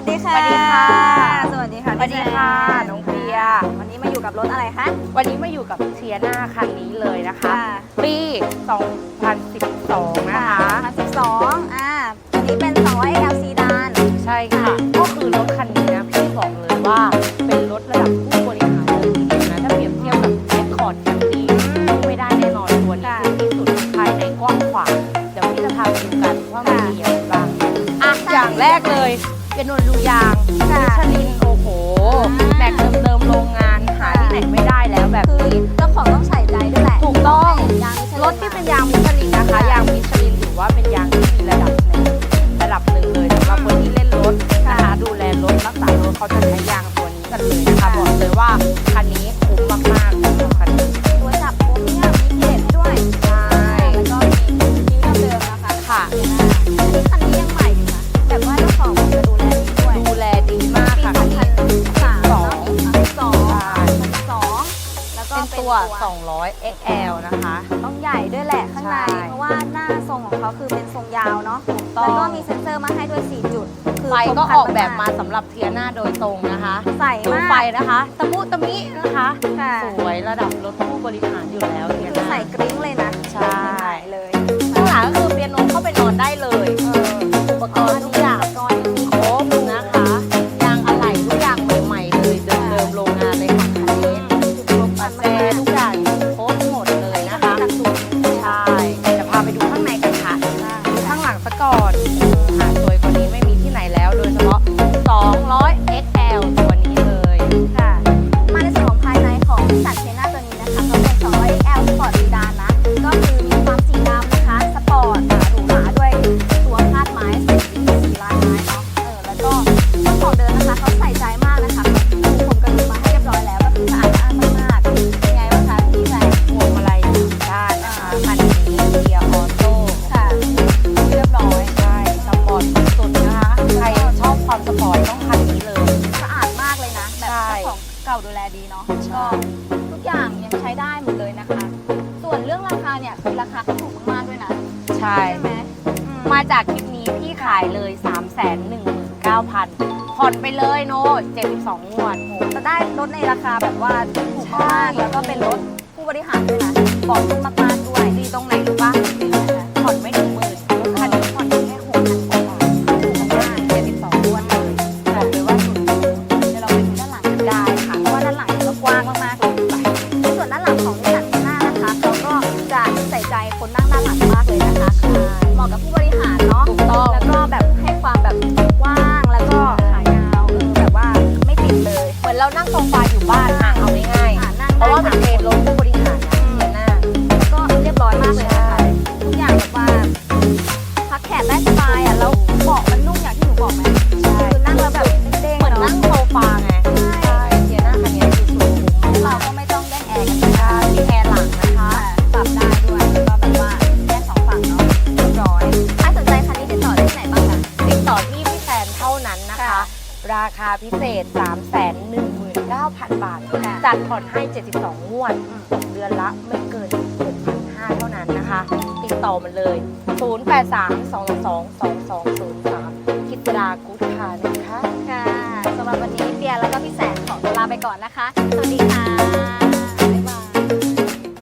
วัสดีค่ะ สวัสดีค่ะ สวัสดีค่ะสวัสดีค่ะพี่แซน้องเปียวันนี้มาอยู่กับรถอะไรคะ วันนี้มาอยู่กับเทียนาคันนี้เลยนะคะค่ะปี 2012 นะคะพันสิบสองอ่าอันนี้เป็น200 L ซีดาน ใช่ค่ะ ก็คือรถคันนี้นะพี่บอกเลยว่าเป็นรถระดับ เป็นนวลดูยางมิชลินโอ้โหแม็กเดิมๆโรงงานหาที่ไหนไม่ได้แล้วแบบคือนี้เจ้าของต้องใส่ใจด้วยแหละถูกต้องยางมิชลินรถที่เป็นยางมิชลินนะคะ ยางมิชลินถือว่าเป็นยางที่มีระดับหนึ่งระดับหนึ่งเลยสำหรับคนที่เล่นรถนะคะดูแลรถรักษารถเขาจะใช้ยางตัวนี้กันเลยนะคะบอกเลยว่าคันนี้คุ้มมากๆสำหรับคันนี้ตัวจับโคมเนี่ยมีเกล็ดด้วย ตัว 200 XL นะคะ ต้องใหญ่ด้วยแหละข้างใน ใช่เพราะว่าหน้าทรงของเขาคือเป็นทรงยาวเนาะต้อแล้วก็งมีเซ็นเซอร์มาให้ด้วย 4 จุด คือไฟก็ครออกแบบครัมาสำหรับเทียนาโดยตรงนะคะใส่ดูมากไฟนะคะ ตะมุตะมินะคะ ค่ะสวยระดับรถผู้บริหารอยู่แล้วเนี่ยคือนะใส่กริ้งเลยนะ ใช่ ก่าดูแลดีเนาะใช่ก็ทุกอย่างยังใช้ได้หมดเลยนะคะ ส่วนเรื่องราคาเนี่ยคือราคาเขาถูกมากๆด้วยนะใช่ใช่ ไหมอืม มาจากคลิปนี้พี่ขายเลย 3 1 9 0 0 0ผ่อนไปเลยโน72งวด จะได้รถในราคาแบบว่าถูกมากๆแล้วก็เป็นรถผู้บริหารด้วยนะบอกนุ่มมากๆด้วยดีตรงไหนรู้ปะผ่อนไม่ถึง ราคาพิเศษ 3 1 9 0 0 0 บาท จัดผ่อนให้ 72 งวดตกเดือนละไม่เกิน6,500เท่านั้นนะคะ ติดต่อมาเลย 0832222203คิดรากุ๊ดค่ะนะคะ ค่ะสำหรับวันนี้เปียแล้วก็พี่แสนขอตัวลาไปก่อนนะคะ สวัสดีค่ะ